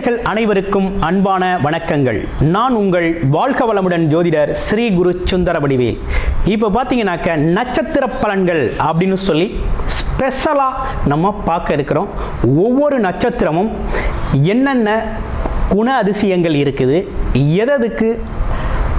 நேயர்கள் அனைவருக்கும் அன்பான வணக்கங்கள். நான் உங்கள் வாழ்க வளமுடன் ஜோதிடர் ஸ்ரீ குரு சுந்தர வடிவேல். இப்போ பார்த்தீங்கன்னாக்க நட்சத்திர பலன்கள் அப்படின்னு சொல்லி ஸ்பெஷலாக நம்ம பார்க்க இருக்கிறோம். ஒவ்வொரு நட்சத்திரமும் என்னென்ன குண அதிசயங்கள் இருக்குது எததுக்கு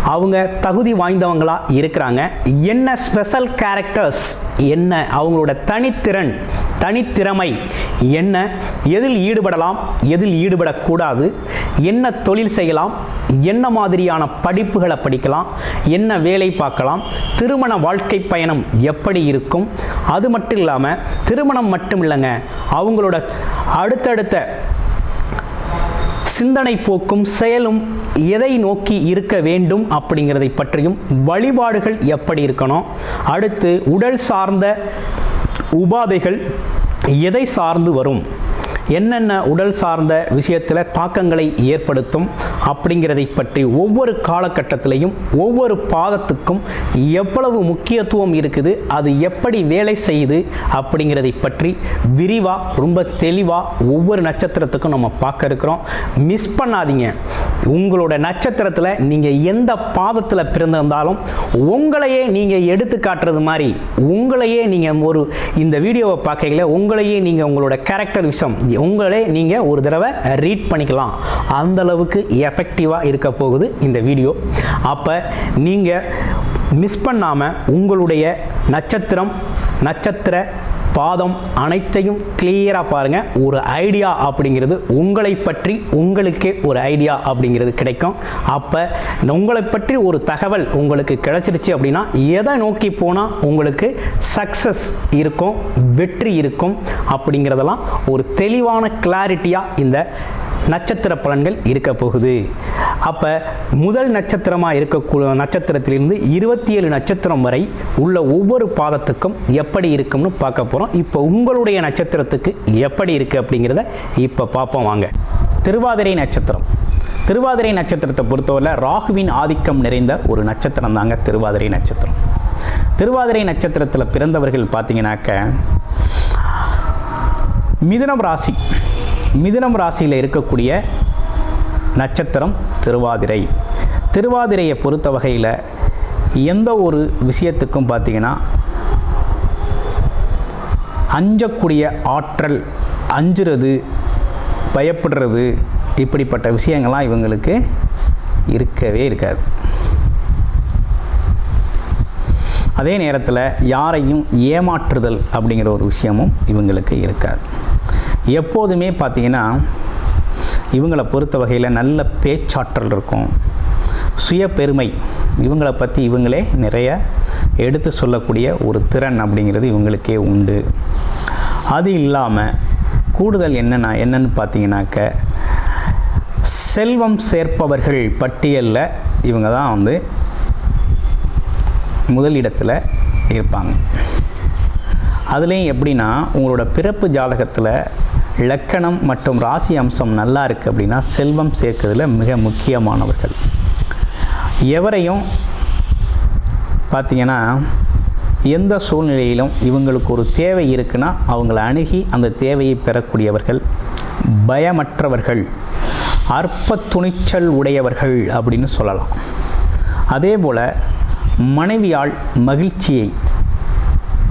அவங்க தகுதி வாய்ந்தவங்களாக இருக்கிறாங்க. என்ன ஸ்பெஷல் கேரக்டர்ஸ் என்ன அவங்களோட தனித்திறன் தனித்திறமை? என்ன? எதில் ஈடுபடலாம் எதில் ஈடுபடக்கூடாது? என்ன தொழில் செய்யலாம் என்ன மாதிரியான படிப்புகளை படிக்கலாம் என்ன வேலை பார்க்கலாம் திருமண வாழ்க்கை பயணம் எப்படி இருக்கும்? அது மட்டும் இல்லாமல் திருமணம் மட்டும் இல்லைங்க அவங்களோட அடுத்தடுத்த சிந்தனை போக்கும் செயலும் எதை நோக்கி இருக்க வேண்டும் அப்படிங்கிறதை பற்றியும் வழிபாடுகள் எப்படி இருக்கணும்? அடுத்து உடல் சார்ந்த உபாதைகள் எதை சார்ந்து வரும்? என்னென்ன உடல் சார்ந்த விஷயத்தில் தாக்கங்களை ஏற்படுத்தும் அப்படிங்கிறதை பற்றி ஒவ்வொரு காலகட்டத்திலையும் ஒவ்வொரு பாதத்துக்கும் எவ்வளவு முக்கியத்துவம் இருக்குது அது எப்படி வேலை செய்யுது அப்படிங்கிறதை பற்றி விரிவாக ரொம்ப தெளிவாக ஒவ்வொரு நட்சத்திரத்துக்கும் நம்ம பார்க்க இருக்கிறோம். மிஸ் பண்ணாதீங்க. உங்களோட நட்சத்திரத்தில் நீங்கள் எந்த பாதத்தில் பிறந்திருந்தாலும் உங்களையே நீங்கள் எடுத்து காட்டுறது மாதிரி உங்களையே நீங்கள் ஒரு இந்த வீடியோவை பார்க்கல உங்களையே நீங்கள் உங்களோட கேரக்டர் விஷம் உங்களே நீங்கள் ஒரு தடவை ரீட் பண்ணிக்கலாம். அந்தளவுக்கு எஃபெக்டிவாக இருக்க போகுது இந்த வீடியோ அப்போ நீங்கள் மிஸ் பண்ணாமல் உங்களுடைய நட்சத்திரம் நட்சத்திர பாதம் அனைத்தையும் கிளியராக பாருங்கள் ஒரு ஐடியா அப்படிங்கிறது உங்களை பற்றி உங்களுக்கே ஒரு ஐடியா அப்படிங்கிறது கிடைக்கும். அப்போ உங்களை பற்றி ஒரு தகவல் உங்களுக்கு கிடைச்சிருச்சு அப்படின்னா எதை நோக்கி போனால் உங்களுக்கு சக்ஸஸ் இருக்கும் வெற்றி இருக்கும் அப்படிங்கிறதெல்லாம் ஒரு தெளிவான கிளாரிட்டியாக இந்த நட்சத்திர பலன்கள் இருக்க போகுது. அப்போ முதல் நட்சத்திரமாக இருக்கக்கூடிய நட்சத்திரத்திலிருந்து இருபத்தி ஏழு நட்சத்திரம் வரை உள்ள ஒவ்வொரு பாதத்துக்கும் எப்படி இருக்கும்னு பார்க்க போகிறோம் இப்போ உங்களுடைய நட்சத்திரத்துக்கு எப்படி இருக்குது அப்படிங்கிறத இப்போ பார்ப்போம் வாங்க. திருவாதிரை நட்சத்திரம். திருவாதிரை நட்சத்திரத்தை பொறுத்தவரை ராகுவின் ஆதிக்கம் நிறைந்த ஒரு நட்சத்திரம் தாங்க திருவாதிரை நட்சத்திரம். திருவாதிரை நட்சத்திரத்தில் பிறந்தவர்கள் பார்த்தீங்கன்னாக்க மிதுனம் ராசி. மிதுனம் ராசியில் இருக்கக்கூடிய நட்சத்திரம் திருவாதிரை. திருவாதிரையை பொறுத்த வகையில் எந்த ஒரு விஷயத்துக்கும் பார்த்திங்கன்னா அஞ்சக்கூடிய ஆற்றல் அஞ்சுறது பயப்படுறது இப்படிப்பட்ட விஷயங்கள்லாம் இவங்களுக்கு இருக்கவே இருக்காது. அதே நேரத்தில் யாரையும் ஏமாற்றுதல் அப்படிங்கிற ஒரு விஷயமும் இவங்களுக்கு இருக்காது. எப்போதுமே பார்த்திங்கன்னா இவங்களை பொறுத்த வகையில் நல்ல பேச்சாற்றல் இருக்கும். சுய பெருமை இவங்களை பற்றி இவங்களே நிறைய எடுத்து சொல்லக்கூடிய ஒரு திறன் அப்படிங்கிறது இவங்களுக்கே உண்டு. அது இல்லாமல் கூடுதல் என்னென்னா என்னென்னு பார்த்தீங்கன்னாக்க செல்வம் சேர்ப்பவர்கள் பட்டியலில் இவங்க தான் வந்து முதலிடத்தில் இருப்பாங்க. அதுலேயும் எப்படின்னா உங்களோட பிறப்பு ஜாதகத்தில் லக்கணம் மற்றும் ராசி அம்சம் நல்லா இருக்குது அப்படின்னா செல்வம் சேர்க்கிறதுல மிக முக்கியமானவர்கள். எவரையும் பார்த்தீங்கன்னா எந்த சூழ்நிலையிலும் இவங்களுக்கு ஒரு தேவை இருக்குன்னா அவங்கள அணுகி அந்த தேவையை பெறக்கூடியவர்கள் பயமற்றவர்கள் அற்ப துணிச்சல் உடையவர்கள் அப்படின்னு சொல்லலாம். அதே போல் மனைவியால் மகிழ்ச்சியை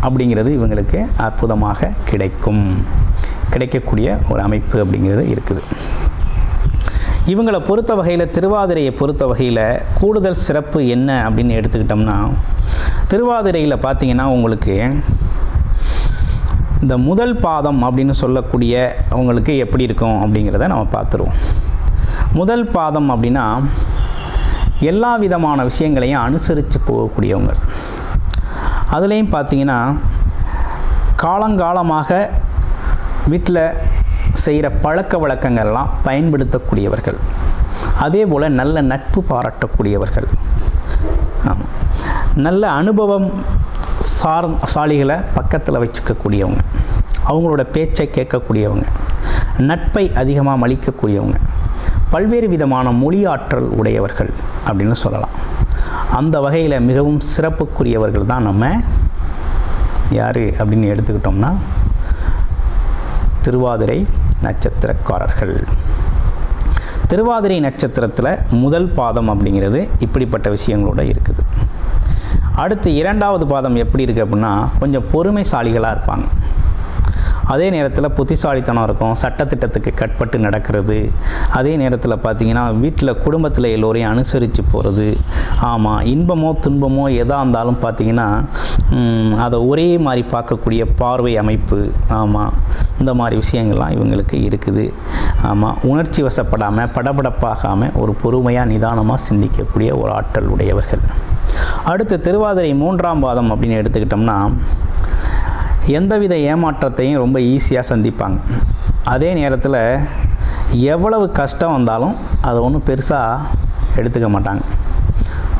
அப்படிங்கிறது இவங்களுக்கு அற்புதமாக கிடைக்கும். கிடைக்கக்கூடிய ஒரு அமைப்பு அப்படிங்கிறது இருக்குது. இவங்களை பொறுத்த வகையில் திருவாதிரையை பொறுத்த வகையில் கூடுதல் சிறப்பு என்ன அப்படின்னு எடுத்துக்கிட்டோம்னா திருவாதிரையில் பார்த்தீங்கன்னா உங்களுக்கு இந்த முதல் பாதம் அப்படின்னு சொல்லக்கூடிய உங்களுக்கு எப்படி இருக்கும் அப்படிங்கிறத நம்ம பார்த்துருவோம் முதல் பாதம் அப்படின்னா எல்லா விதமான விஷயங்களையும் அனுசரித்து போகக்கூடியவங்க. அதுலேயும் பார்த்தீங்கன்னா காலங்காலமாக வீட்டில் செய்கிற பழக்க வழக்கங்கள்லாம் பயன்படுத்தக்கூடியவர்கள். அதே போல் நல்ல நட்பு பாராட்டக்கூடியவர்கள். நல்ல அனுபவம் சார் சாலிகளை பக்கத்தில் வச்சுக்கக்கூடியவங்க. அவங்களோட பேச்சை கேட்கக்கூடியவங்க. நட்பை அதிகமாக மலிக்கக்கூடியவங்க. பல்வேறு விதமான மொழியாற்றல் உடையவர்கள் அப்படின்னு சொல்லலாம். அந்த வகையில் மிகவும் சிறப்புக்குரியவர்கள் தான் நம்ம யார் அப்படின்னு எடுத்துக்கிட்டோம்னா திருவாதிரை நட்சத்திரக்காரர்கள். திருவாதிரை நட்சத்திரத்தில் முதல் பாதம் அப்படிங்கிறது இப்படிப்பட்ட விஷயங்களோட இருக்குது. அடுத்து இரண்டாவது பாதம் எப்படி இருக்குது அப்படின்னா கொஞ்சம் பொறுமைசாலிகளாக இருப்பாங்க. அதே நேரத்தில் புத்திசாலித்தனம் இருக்கும். சட்டத்திட்டத்துக்கு கட்பட்டு நடக்கிறது. அதே நேரத்தில் பார்த்தீங்கன்னா வீட்டில் குடும்பத்தில் எல்லோரையும் அனுசரித்து போகிறது ஆமாம் இன்பமோ துன்பமோ எதாக இருந்தாலும் பார்த்தீங்கன்னா அதை ஒரே மாதிரி பார்க்கக்கூடிய பார்வை அமைப்பு. ஆமாம் இந்த மாதிரி விஷயங்கள்லாம் இவங்களுக்கு இருக்குது. ஆமாம் உணர்ச்சி வசப்படாமல் படபடப்பாகாமல் ஒரு பொறுமையாக நிதானமாக சிந்திக்கக்கூடிய ஒரு ஆற்றல் உடையவர்கள். அடுத்து திருவாதிரை மூன்றாம் பாதம் அப்படின்னு எடுத்துக்கிட்டோம்னா எந்தவித ஏமாற்றத்தையும் ரொம்ப ஈஸியாக சந்திப்பாங்க. அதே நேரத்தில் எவ்வளவு கஷ்டம் வந்தாலும் அதை ஒன்றும் பெருசாக எடுத்துக்க மாட்டாங்க.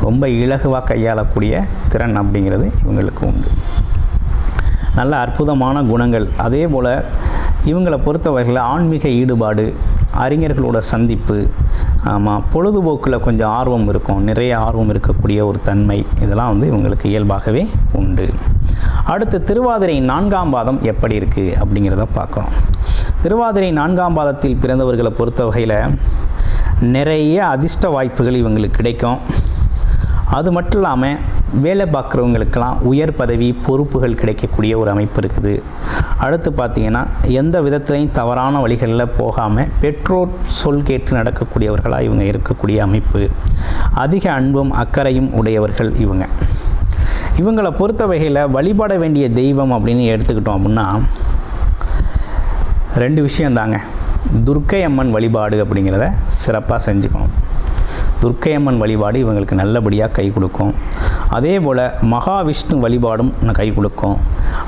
ரொம்ப இலகுவாக கையாளக்கூடிய திறன் அப்படிங்கிறது இவங்களுக்கு உண்டு. நல்ல அற்புதமான குணங்கள். அதே போல் இவங்களை பொறுத்தவரையில் ஆன்மீக ஈடுபாடு அறிஞர்களோட சந்திப்பு ஆமாம் பொழுதுபோக்கில் கொஞ்சம் ஆர்வம் இருக்கும். நிறைய ஆர்வம் இருக்கக்கூடிய ஒரு தன்மை இதெல்லாம் வந்து இவங்களுக்கு இயல்பாகவே உண்டு. அடுத்து திருவாதிரை நான்காம் பாதம் எப்படி இருக்குது அப்படிங்கிறத பார்க்குறோம். திருவாதிரை நான்காம் பாதத்தில் பிறந்தவர்களை பொறுத்த வகையில் நிறைய அதிர்ஷ்ட வாய்ப்புகள் இவங்களுக்கு கிடைக்கும். அது மட்டும் இல்லாமல் வேலை பார்க்குறவங்களுக்கெல்லாம் உயர் பதவி பொறுப்புகள் கிடைக்கக்கூடிய ஒரு அமைப்பு இருக்குது. அடுத்து பார்த்தீங்கன்னா எந்த விதத்துலையும் தவறான வழிகளில் போகாமல் பெற்றோர் சொல் கேட்டு நடக்கக்கூடியவர்களாக இவங்க இருக்கக்கூடிய அமைப்பு. அதிக அன்பும் அக்கறையும் உடையவர்கள் இவங்க. இவங்களை பொறுத்த வகையில் வழிபட வேண்டிய தெய்வம் அப்படின்னு எடுத்துக்கிட்டோம் அப்படின்னா ரெண்டு விஷயந்தாங்க துர்க்கை அம்மன் வழிபாடு அப்படிங்கிறத சிறப்பாக செஞ்சுக்கணும். துர்க்கை அம்மன் வழிபாடு இவங்களுக்கு நல்லபடியாக கை கொடுக்கும். அதே போல் மகாவிஷ்ணு வழிபாடும் கை கொடுக்கும்.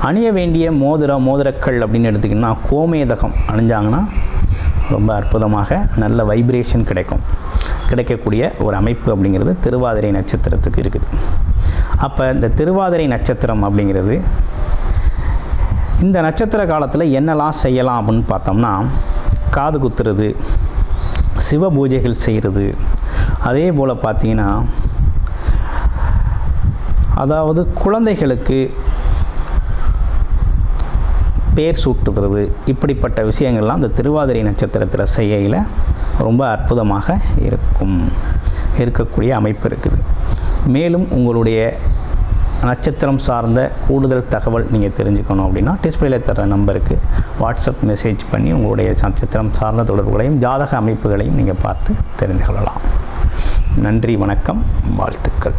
அணிய வேண்டிய மோதிரம் மோதிரக்கள் அப்படின்னு எடுத்திங்கன்னா கோமேதகம் அணிஞ்சாங்கன்னா ரொம்ப அற்புதமாக நல்ல வைப்ரேஷன் கிடைக்கும். கிடைக்கக்கூடிய ஒரு அமைப்பு அப்படிங்கிறது திருவாதிரை நட்சத்திரத்துக்கு இருக்குது. அப்போ இந்த திருவாதிரை நட்சத்திரம் அப்படிங்கிறது இந்த நட்சத்திர காலத்தில் என்னெல்லாம் செய்யலாம் அப்படின்னு பார்த்தோம்னா காது குத்துறது சிவ பூஜைகள் செய்கிறது அதே போல் பார்த்தீங்கன்னா அதாவது குழந்தைகளுக்கு பேர் சூட்டுகிறது இப்படிப்பட்ட விஷயங்கள்லாம் இந்த திருவாதிரை நட்சத்திரத்தில் செய்கையில் ரொம்ப அற்புதமாக இருக்கும் இருக்கக்கூடிய அமைப்பு இருக்குது. மேலும் உங்களுடைய நட்சத்திரம் சார்ந்த கூடுதல் தகவல் நீங்கள் தெரிஞ்சுக்கணும் அப்படின்னா டிஸ்பிளேல தர நம்பருக்கு வாட்ஸ்அப் மெசேஜ் பண்ணி உங்களுடைய நட்சத்திரம் சார்ந்த தொடர்புகளையும் ஜாதக அமைப்புகளையும் நீங்கள் பார்த்து தெரிந்து கொள்ளலாம். நன்றி வணக்கம் வாழ்த்துக்கள்.